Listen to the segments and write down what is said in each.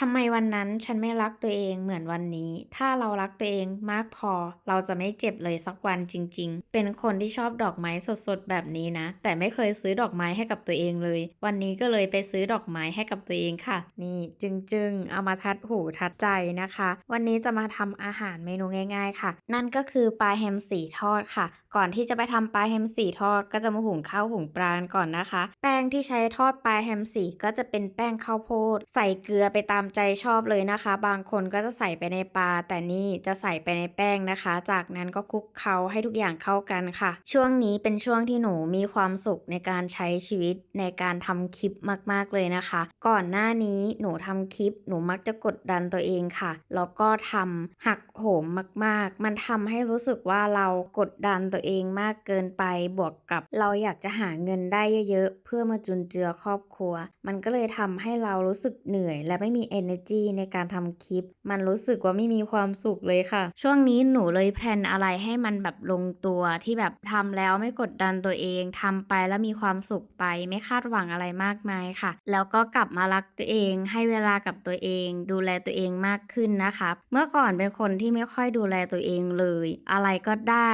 ทำไมวันนั้นฉันไม่รักตัวเองเหมือนวันนี้ ถ้าเรารักตัวเองมากพอ เราจะไม่เจ็บเลยสักวันจริง ๆ เป็นคนที่ชอบดอกไม้สดๆแบบนี้นะ แต่ไม่เคยซื้อดอกไม้ให้กับตัวเองเลย วันนี้ก็เลยไปซื้อดอกไม้ให้กับตัวเองค่ะ นี่จึงๆ เอามาทัดหูทัดใจนะคะ วันนี้จะมาทำอาหารเมนูง่าย ๆ ค่ะ นั่นก็คือปลาแฮมสีทอดค่ะ ก่อนที่จะไปทำปลาแฮมสีทอด ก็จะมาหุงข้าวหุงปลากันก่อนนะคะ แป้งที่ใช้ทอดปลาแฮมสีก็จะเป็นแป้งข้าวโพด ใส่เกลือไปตามใจชอบเลยนะคะ บางคนก็จะใส่ไปในปลา แต่นี่จะใส่ไปในแป้งนะคะ จากนั้นก็คลุกเคล้าให้ทุกอย่างเข้ากันค่ะ ช่วงนี้เป็นช่วงที่หนูมีความสุขในการใช้ชีวิตในการทำคลิปมากๆเลยนะคะ ก่อนหน้านี้หนูทำคลิป หนูมักจะกดดันตัวเองค่ะ แล้วก็ทำหักโหมมากๆ มันทำให้รู้สึกว่าเรากดดันตัวเองมากเกินไปบวกกับ เราอยากจะหาเงินได้เยอะๆเพื่อมาจุนเจือครอบครัว มันก็เลยทำให้เรารู้สึกเหนื่อยและไม่มี energy ในการทำคลิป มันรู้สึกว่าไม่มีความสุขเลยค่ะ ช่วงนี้หนูเลยแพลนอะไรให้มันแบบลงตัวที่แบบทำแล้วไม่กดดันตัวเองทำไปแล้วมีความสุขไป ไม่คาดหวังอะไรมากมายค่ะ แล้วก็กลับมารักตัวเอง ให้เวลากับตัวเอง ดูแลตัวเองมากขึ้นนะคะเมื่อก่อนเป็นคนที่ไม่ค่อยดูแลตัวเองเลย อะไรก็ได้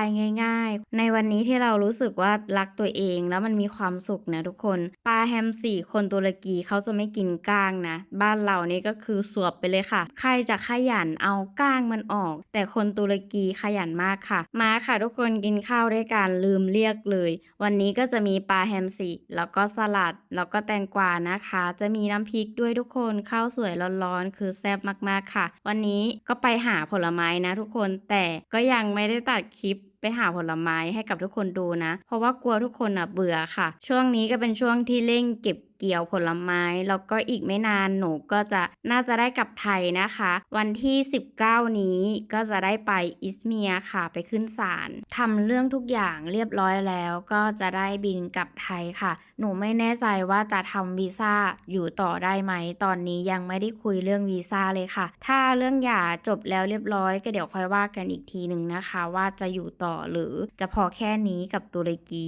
ง่าย ๆ ในวันนี้ที่เรารู้สึกว่ารักตัวเองแล้วมันมีความสุขนะทุกคนปลาแฮมสี่คนตุรกีเขาจะไม่กินก้างนะ บ้านเรานี่ก็็คือสวบไปเลยค่ะ ใครจะขยันเอาก้างมันออก แต่คนตุรกีขยันมากค่ะ มาค่ะทุกคนกินข้าวด้วยกันลืมเรียกเลย วันนี้ก็จะมีปลาแฮมสี่แล้วก็สลัด แล้วก็แตงกวานะคะ จะมีน้ำพริกด้วยทุกคนข้าวสวยร้อนๆ คือแซ่บมากๆค่ะ วันนี้ก็ไปหาผลไม้นะทุกคนแต่ก็ยังไม่ได้ตัดคลิปไปหาผลไม้ให้กับทุกคนดูนะ เพราะว่ากลัวทุกคนอะเบื่อค่ะ ช่วงนี้ก็เป็นช่วงที่เร่งเก็บ เกี่ยวผลไม้ แล้วก็อีกไม่นานหนูก็จะน่าจะได้กลับไทยนะคะ วันที่ 19 นี้ก็จะได้ไปอิสเมียค่ะไปขึ้นศาลทำเรื่องทุกอย่างเรียบร้อยแล้วก็จะได้บินกลับไทยค่ะ หนูไม่แน่ใจว่าจะทำวีซ่าอยู่ต่อได้ไหม ตอนนี้ยังไม่ได้คุยเรื่องวีซ่าเลยค่ะ ถ้าเรื่องหย่าจบแล้วเรียบร้อยก็เดี๋ยวค่อยว่ากันอีกทีหนึ่งนะคะ ว่าจะอยู่ต่อหรือจะพอแค่นี้กับตุรกี